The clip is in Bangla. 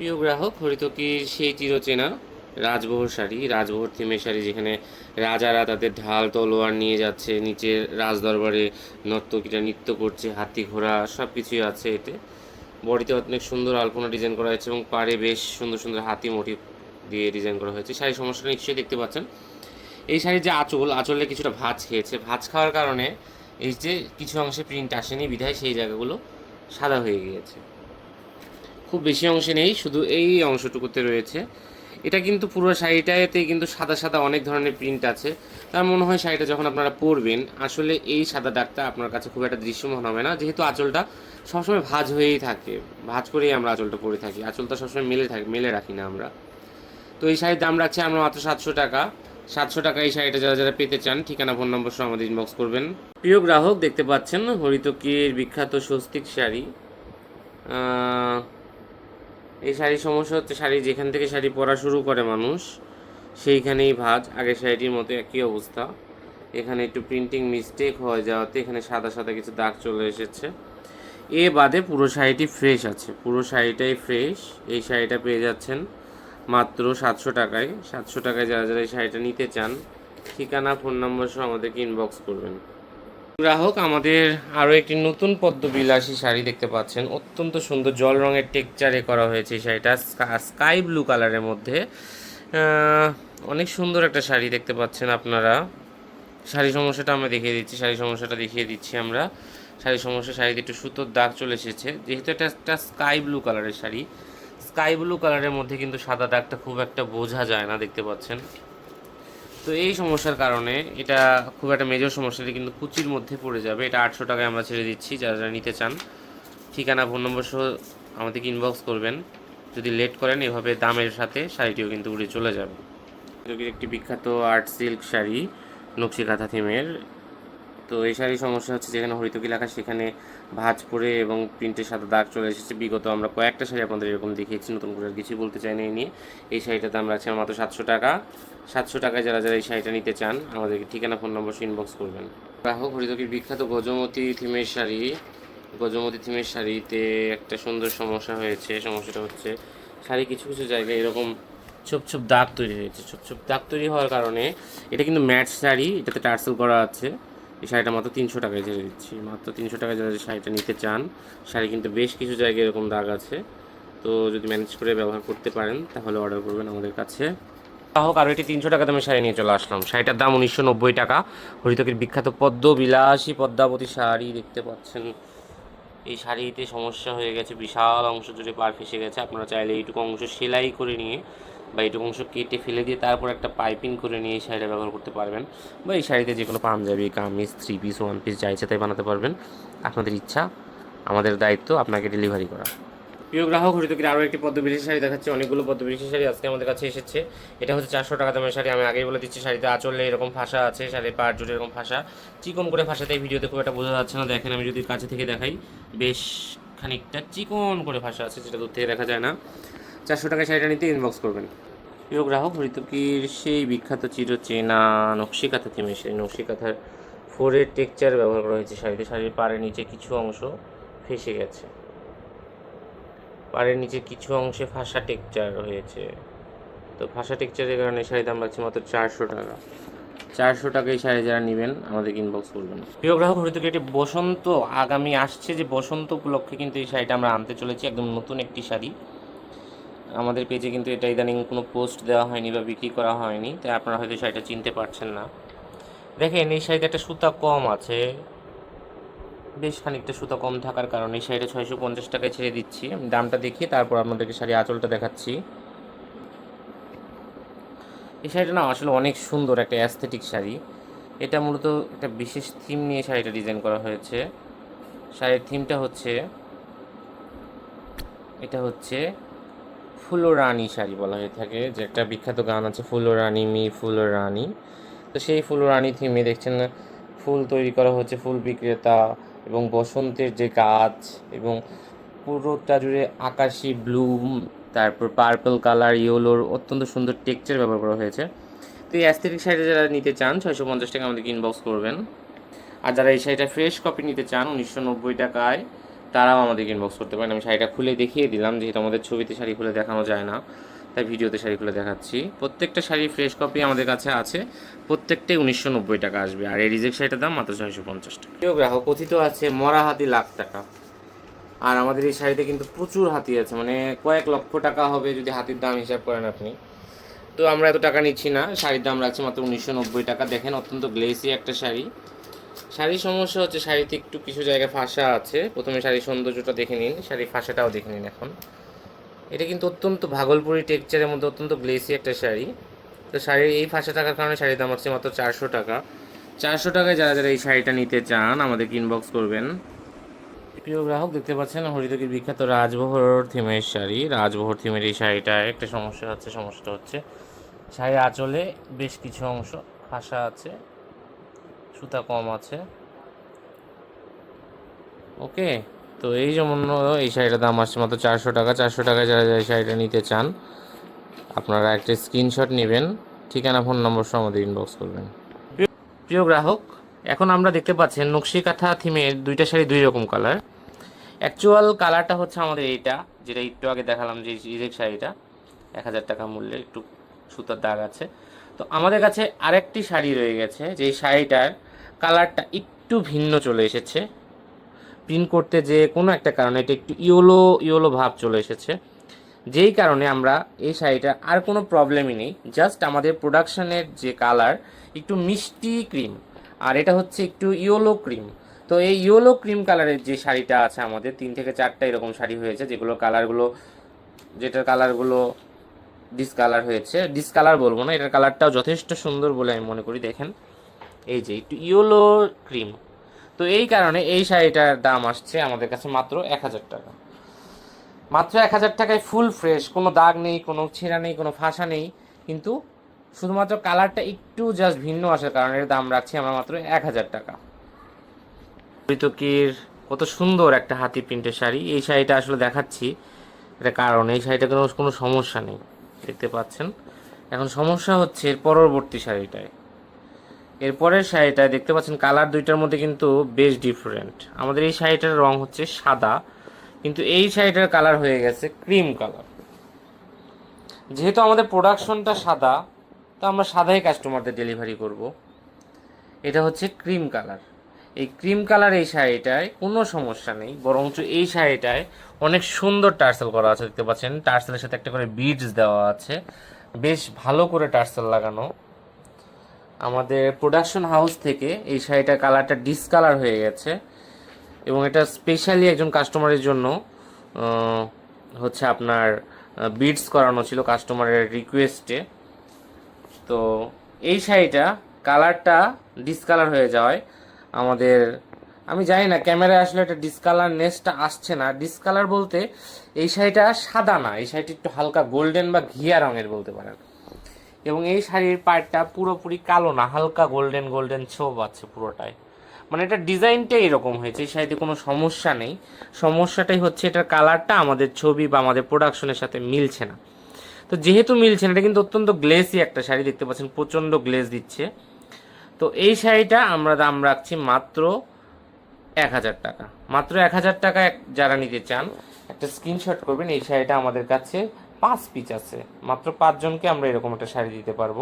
প্রিয় গ্রাহক, হরিতকির সেই চিরচেনা রাজবহর শাড়ি, রাজবহর থিমের শাড়ি যেখানে রাজারা তাদের ঢাল, তলোয়ার নিয়ে যাচ্ছে নিচে রাজদরবারে নর্তকীরা নৃত্য করছে, হাতি ঘোড়া সব কিছুই আছে এতে। বডিতে অনেক সুন্দর আলপনা ডিজাইন করা হয়েছে এবং পাড়ে বেশ সুন্দর সুন্দর হাতি মোটিভ দিয়ে ডিজাইন করা হয়েছে। শাড়ি সমস্যাটা নিশ্চয়ই দেখতে পাচ্ছেন। এই শাড়ির যে আঁচল, আঁচলে কিছুটা ভাঁজ খেয়েছে। ভাঁজ খাওয়ার কারণে এই যে কিছু অংশে প্রিন্ট আসেনি, বিধায় সেই জায়গাগুলো সাদা হয়ে গিয়েছে। খুব বেশি অংশে নেই, শুধু এই অংশটুকুতে রয়েছে। এটা কিন্তু পুরো শাড়িটাতে কিন্তু সাদা সাদা অনেক ধরনের প্রিন্ট আছে। তার মনে হয় শাড়িটা যখন আপনারা পরবেন, আসলে এই সাদা দাগটা আপনার কাছে খুব একটা দৃশ্যমান হবে না। যেহেতু আঁচলটা সবসময় ভাজ হয়েই থাকে, ভাজ করেই আমরা আঁচলটা পরে থাকি। আঁচলটা সবসময় মেলে থাকি, মেলে রাখি না আমরা। তো এই শাড়ির দাম রাখছি আমরা মাত্র সাতশো টাকা। সাতশো টাকা এই শাড়িটা যারা যারা পেতে চান, ঠিকানা ফোন নম্বর সহ আমাদের ইনবক্স করবেন। প্রিয় গ্রাহক, দেখতে পাচ্ছেন হরিতকির বিখ্যাত স্বস্তিক শাড়ি। এই শাড়ির সমস্যা হচ্ছে শাড়ি যেখান থেকে শাড়ি পরা শুরু করে মানুষ, সেইখানেই ভাজ। আগের শাড়িটির মতো একই অবস্থা। এখানে একটু প্রিন্টিং মিস্টেক হয়ে যাওয়াতে এখানে সাদা সাদা কিছু দাগ চলে এসেছে। এ বাদে পুরো শাড়িটি ফ্রেশ আছে। পুরো শাড়িটাই ফ্রেশ এই শাড়িটা পেয়ে যাচ্ছেন মাত্র সাতশো টাকায়। সাতশো টাকায় যারা যারা এই শাড়িটা নিতে চান, ঠিকানা ফোন নম্বর সহ আমাদেরকে ইনবক্স করবেন। গ্রাহক, আমাদের আরও একটি নতুন পদ্মবিলাসী শাড়ি দেখতে পাচ্ছেন। অত্যন্ত সুন্দর জল রঙের টেক্সচারে করা হয়েছে শাড়িটা স্কাই ব্লু কালারের মধ্যে। অনেক সুন্দর একটা শাড়ি দেখতে পাচ্ছেন আপনারা। শাড়ি সমস্যাটা আমরা দেখিয়ে দিচ্ছি, শাড়ি সমস্যাটা দেখিয়ে দিচ্ছি আমরা। শাড়ি সমস্যা, শাড়িতে একটু সুতোর দাগ চলে এসেছে। যেহেতু এটা একটা স্কাই ব্লু কালারের শাড়ি, স্কাই ব্লু কালারের মধ্যে কিন্তু সাদা দাগটা খুব একটা বোঝা যায় না দেখতে পাচ্ছেন। তো এই সমস্যার কারণে এটা খুব একটা মেজর সমস্যা, এটা কিন্তু কুচির মধ্যে পড়ে যাবে। এটা আটশো টাকায় আমরা ছেড়ে দিচ্ছি, যারা যারা নিতে চান। ঠিকানা ফোন নম্বর সহ আমাদেরকে ইনবক্স করবেন। যদি লেট করেন, এভাবে দামের সাথে শাড়িটিও কিন্তু উড়ে চলে যাবে। একটি বিখ্যাত আর্ট সিল্ক শাড়ি নকশি কাঁথা থিমের তো এই শাড়ির সমস্যা হচ্ছে যেখানে হরিতকি লেখা, সেখানে ভাঁজ পড়ে এবং প্রিন্টের সাথে দাগ চলে এসেছে। বিগত আমরা কয়েকটা শাড়ি আপনাদের এরকম দেখিয়েছি, নতুন করে কিছু বলতে চাই না নিয়ে। এই শাড়িটার দাম রাখছে মাত্র সাতশো টাকা। সাতশো টাকায় যারা যারা এই শাড়িটা নিতে চান, আমাদেরকে ঠিকানা, ফোন নম্বর ইনবক্স করবেন। গ্রাহক হরিতকির বিখ্যাত গজমতি থিমের শাড়ি। গজমতি থিমের শাড়িতে একটা সুন্দর সমস্যা হয়েছে। সমস্যাটা হচ্ছে শাড়ি কিছু কিছু জায়গায় এরকম ছোপ ছোপ দাগ তৈরি হয়েছে। ছোপ ছোপ দাগ তৈরি হওয়ার কারণে এটা কিন্তু ম্যাট শাড়ি, এটাতে টার্সেল করা আছে। এই শাড়িটা মাত্র তিনশো টাকায় ছেড়ে দিচ্ছি। মাত্র তিনশো টাকায় যারা শাড়িটা নিতে চান, শাড়ি কিন্তু বেশ কিছু জায়গায় এরকম দাগ আছে। তো যদি ম্যানেজ করে ব্যবহার করতে পারেন, তাহলে অর্ডার করবেন আমাদের কাছে। তা হোক, আরও একটি তিনশো টাকা দামে শাড়ি নিয়ে চলে আসলাম। শাড়িটার দাম উনিশশো নব্বই টাকা। হরিতকের বিখ্যাত পদ্ম, বিলাসী পদ্মাবতী শাড়ি দেখতে পাচ্ছেন। এই শাড়িতে সমস্যা হয়ে গেছে, বিশাল অংশ জুড়ে পার ফেসে গেছে। আপনারা চাইলে এইটুকু অংশ সেলাই করে নিয়ে বা এইটুকু অংশ কেটে ফেলে দিয়ে তারপর একটা পাইপিং করে নিয়ে এই শাড়িটা ব্যবহার করতে পারবেন বা এই শাড়িতে যে কোনো panjabi, kameez three piece one piece যা ইচ্ছা তাই বানাতে পারবেন। আপনাদের ইচ্ছা, আমাদের দায়িত্ব আপনাকে ডেলিভারি করা। প্রিয় গ্রাহক, হরিতকির আরও একটি পদ্মবিশী শাড়ি দেখাচ্ছে। অনেকগুলো পদ্মবিশী শাড়ি আজকে আমাদের কাছে এসেছে। এটা হচ্ছে চারশো টাকা দামের শাড়ি। আমি আগেই বলে দিচ্ছি, শাড়িতে আঁচলে এরকম ফাঁসা আছে, শাড়ির পাড় জুড়ে এরকম ফাঁসা। চিকন করে ফাঁসাতে এই ভিডিওতে খুব একটা বোঝা যাচ্ছে না। দেখেন, আমি যদি কাছে থেকে দেখাই, বেশ খানিকটা চিকন করে ফাঁসা আছে, যেটা দূর থেকে দেখা যায় না। চারশো টাকা শাড়িটা নিতে ইনবক্স করবেন। প্রিয় গ্রাহক, হরিতকির সেই বিখ্যাত চিরচেনা নকশি কাঁথা থিমে সেই নকশি কাঁথার ফোরের টেক্সচার ব্যবহার করা হয়েছে শাড়িতে। শাড়ির পাড়ের নিচে কিছু অংশ ফেসে গেছে। পাড়ের নিচে কিছু অংশে ফাঁসা টেক্সচার হয়েছে। তো ফাঁসা টেক্সচারের কারণে শাড়ির দাম রাখছি মাত্র চারশো টাকা। চারশো টাকায় শাড়ি যারা নেবেন আমাদের ইনবক্স করবেন। প্রিয় গ্রাহক, হরিতকি, এটি বসন্ত, আগামী আসছে যে বসন্ত উপলক্ষে কিন্তু এই শাড়িটা আমরা আনতে চলেছি। একদম নতুন একটি শাড়ি। আমাদের পেজে কিন্তু এটা ইদানিং কোনো পোস্ট দেওয়া হয়নি বা বিক্রি করা হয়নি তাই আপনারা হয়তো শাড়িটা চিনতে পারছেন না। দেখেন, এই শাড়িতে একটা সুতা কম আছে। বেশ খানিকটা সুতা কম থাকার কারণে এই শাড়িটা ছয়শো পঞ্চাশ টাকায় ছেড়ে দিচ্ছি। দামটা দেখিয়ে তারপর আপনাদেরকে শাড়ি আঁচলটা দেখাচ্ছি। এই শাড়িটা না আসলে অনেক সুন্দর একটা অ্যাস্থেটিক শাড়ি। এটা মূলত একটা বিশেষ থিম নিয়ে শাড়িটা ডিজাইন করা হয়েছে। শাড়ির থিমটা হচ্ছে, এটা হচ্ছে ফুলো রানী শাড়ি বলা হয়ে থাকে, যে একটা বিখ্যাত গান আছে ফুলো রানী মি ফুলো রানী তো সেই ফুলো রানী থিমে দেখছেন, ফুল তৈরি করা হচ্ছে, ফুল বিক্রেতা এবং বসন্তের যে গাছ এবং পুরোটা জুড়ে আকাশি ব্লু তারপর পার্পল কালার, ইয়েলোর অত্যন্ত সুন্দর টেক্সচার ব্যবহার করা হয়েছে। তো এই অ্যাস্থেটিক শাড়িটা যারা নিতে চান, ছয়শো পঞ্চাশ টাকা আমাদেরকে ইনবক্স করবেন। আর যারা এই শাড়িটা ফ্রেশ কপি নিতে চান, উনিশশো নব্বই টাকায় তারাও আমাদের ইনবক্স করতে পারেন। আমি শাড়িটা খুলে দেখিয়ে দিলাম, যেহেতু আমাদের ছবিতে শাড়ি খুলে দেখানো যায় না, তাই ভিডিওতে শাড়ি খুলে দেখাচ্ছি। প্রত্যেকটা শাড়ির ফ্রেশ কপি আমাদের কাছে আছে। প্রত্যেকটাই উনিশশো নব্বই টাকা আসবে। আর এই রিজেক্ট শাড়িটার দাম মাত্র ছয়শো পঞ্চাশ টাকা। প্রিয় গ্রাহক, কথিত আছে, মরা হাতি লাখ টাকা। আর আমাদের এই শাড়িতে কিন্তু প্রচুর হাতি আছে। মানে কয়েক লক্ষ টাকা হবে যদি হাতির দাম হিসাব করেন আপনি। তো আমরা এত টাকা নিচ্ছি না। শাড়ির দাম রাখছি মাত্র উনিশশো নব্বই টাকা। দেখেন, অত্যন্ত গ্লেসি একটা শাড়ি। শাড়ির সমস্যা হচ্ছে শাড়িতে একটু কিছু জায়গায় ফাঁসা আছে। প্রথমে শাড়ির সৌন্দর্যটা দেখে নিন, শাড়ির ফাঁসাটাও দেখে নিন এখন। এটা কিন্তু অত্যন্ত ভাগলপুরি টেক্সচারের মধ্যে অত্যন্ত গ্লেসি একটা শাড়ি। তো শাড়ির এই ফাঁসা টাকার কারণে শাড়ির দাম হচ্ছে মাত্র চারশো টাকা। চারশো টাকায় যারা যারা এই শাড়িটা নিতে চান, আমাদের ইনবক্স করবেন? প্রিয় গ্রাহক, দেখতে পাচ্ছেন হরিতকির বিখ্যাত রাজবহর থিমের শাড়ি। রাজবহর থিমের এই শাড়িটায় একটা সমস্যা হচ্ছে, সমস্যাটা হচ্ছে শাড়ির আঁচলে বেশ কিছু অংশ ফাঁসা আছে। সুতা কম আছে। ওকে, তো এই যেমন এই শাড়িটার দাম আসছে মাত্র চারশো টাকা। চারশো টাকায় যারা এই শাড়িটা নিতে চান, আপনারা একটা স্ক্রিনশট নেবেন, ঠিকানা ফোন নম্বর সহ আমাদের ইনবক্স করবেন। প্রিয়- গ্রাহক, এখন আমরা দেখতে পাচ্ছেন নকশি কাঁথা থিমের দুইটা শাড়ি দুই রকম কালার অ্যাকচুয়াল কালারটা হচ্ছে আমাদের এইটা, যেটা একটু আগে দেখালাম যে ইজেক শাড়িটা, এক হাজার টাকা মূল্যে একটু সুতার দাগ আছে। তো আমাদের কাছে আরেকটি শাড়ি রয়ে গেছে, যে শাড়িটার কালারটা একটু ভিন্ন চলে এসেছে। প্রিন্ট করতে যে কোনো একটা কারণে এটা একটু ইয়েলো ইয়েলো ভাব চলে এসেছে। যেই কারণে আমরা এই শাড়িটা আর কোনো প্রবলেমই নেই। জাস্ট আমাদের প্রোডাকশনের যে কালার একটু মিষ্টি ক্রিম আর এটা হচ্ছে একটু ইয়েলো ক্রিম তো এই ইয়েলো ক্রিম কালারের যে শাড়িটা আছে আমাদের, তিন থেকে চারটা এরকম শাড়ি হয়েছে, যেগুলো কালারগুলো যেটার কালারগুলো ডিসকালার হয়েছে। ডিসকালার বলব না, এটার কালারটাও যথেষ্ট সুন্দর বলে আমি মনে করি, দেখেন। এই যে একটু ইয়েলো ক্রিম তো এই কারণে এই শাড়িটার দাম আসছে আমাদের কাছে মাত্র এক হাজার টাকা। মাত্র এক হাজার টাকায় ফুল ফ্রেশ কোনো দাগ নেই, কোনো ছেঁড়া নেই, কোনো ফাঁসা নেই। কিন্তু শুধুমাত্র কালারটা একটু জাস্ট ভিন্ন আসার কারণে এর দাম রাখছি আমরা মাত্র এক হাজার টাকা। ঋতকির কত সুন্দর একটা হাতি প্রিন্টের শাড়ি। এই শাড়িটা আসলে দেখাচ্ছি। এটা কারণ, এই শাড়িটা কোনো কোনো সমস্যা নেই। দেখতে পাচ্ছেন? এখন সমস্যা হচ্ছে এর পরবর্তী শাড়িটায়। এরপরের শাড়িটায় দেখতে পাচ্ছেন, কালার দুইটার মধ্যে কিন্তু বেশ ডিফারেন্ট আমাদের এই শাড়িটার রং হচ্ছে সাদা, কিন্তু এই শাড়িটার কালার হয়ে গেছে ক্রিম কালার যেহেতু আমাদের প্রোডাকশনটা সাদা, তো আমরা সাদাই কাস্টমারদের ডেলিভারি করব। এটা হচ্ছে ক্রিম কালার এই ক্রিম কালার এই শাড়িটায় কোনো সমস্যা নেই, বরঞ্চ এই শাড়িটায় অনেক সুন্দর টার্সেল করা আছে, দেখতে পাচ্ছেন। টার্সেলের সাথে একটা করে বিডস দেওয়া আছে। বেশ ভালো করে টার্সেল লাগানো। আমাদের প্রোডাকশন হাউস থেকে এই শাড়িটার কালারটা ডিসকালার হয়ে গেছে এবং এটা স্পেশালি একজন কাস্টমারের জন্য হচ্ছে আপনার বিডস করানো ছিল কাস্টমারের রিকোয়েস্টে তো এই শাড়িটা কালারটা ডিসকালার হয়ে যাওয়ায় আমাদের, আমি জানি না ক্যামেরায় আসলে এটা ডিসকালার নেসটা আসছে না। ডিসকালার বলতে এই শাড়িটা সাদা না, এই শাড়িটা একটু হালকা গোল্ডেন বা ঘিয়া রঙের বলতে পারেন। এবং এই শাড়ির পাড়টা পুরোপুরি কালো না, হালকা গোল্ডেন গোল্ডেন ছোপ আছে পুরোটাই। মানে এটা ডিজাইনটাই এরকম হয়েছে, এই শাড়িতে কোনো সমস্যা নেই। সমস্যাটাই হচ্ছে এটার কালারটা আমাদের ছবি বা আমাদের প্রোডাকশনের সাথে মিলছে না। তো যেহেতু মিলছে না, এটা কিন্তু অত্যন্ত গ্লেসি একটা শাড়ি দেখতে পাচ্ছেন, প্রচণ্ড গ্লেজ দিচ্ছে। তো এই শাড়িটা আমরা দাম রাখছি মাত্র এক হাজার টাকা। মাত্র এক হাজার টাকা যারা নিতে চান, একটা স্ক্রিনশট করবেন, এই শাড়িটা আমাদের কাছে পাঁচ পিচ আছে। মাত্র পাঁচজনকে আমরা এরকম একটা শাড়ি দিতে পারব।